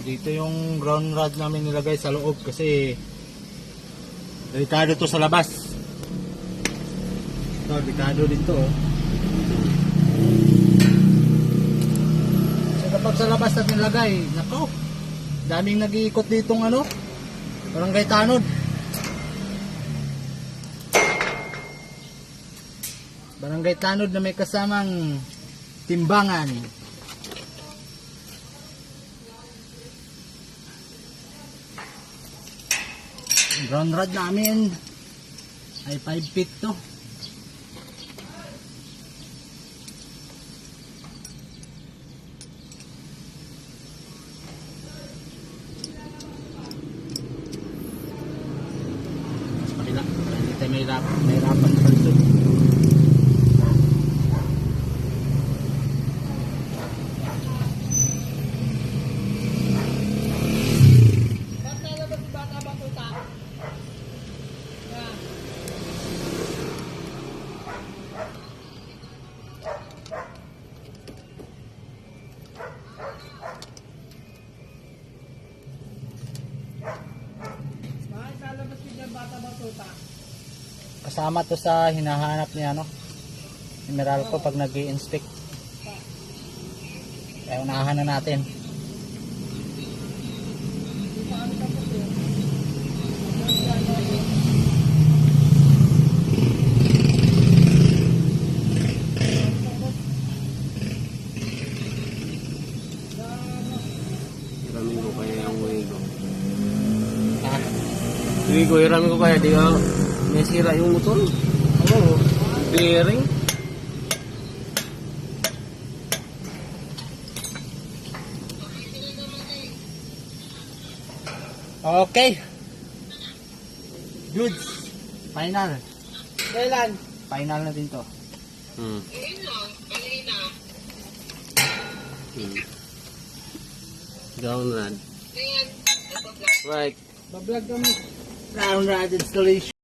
Dito yung ground rod namin nilagay sa loob kasi delikado to sa labas. Ito, delikado din to. oh. So kapag sa labas natin nilagay, nako, daming nag-iikot ditong ano, barangay tanod. Barangay tanod na may kasamang timbangan. Ground rod namin ay 5 feet to. Mas pakila. Kasama to sa hinahanap ni ano, ni Meralco pag nag inspect Kaya unahan na natin. Hiramin ko kaya yung way ko. Ah, Hindi ko hiramin ko kaya di ka may sira yung motor. oo. Bearing. Okay. Goods. Final. Kailan? Final na din to. Hmm. Hmm. Down run. Right. Bablog kami. Ground rod installation.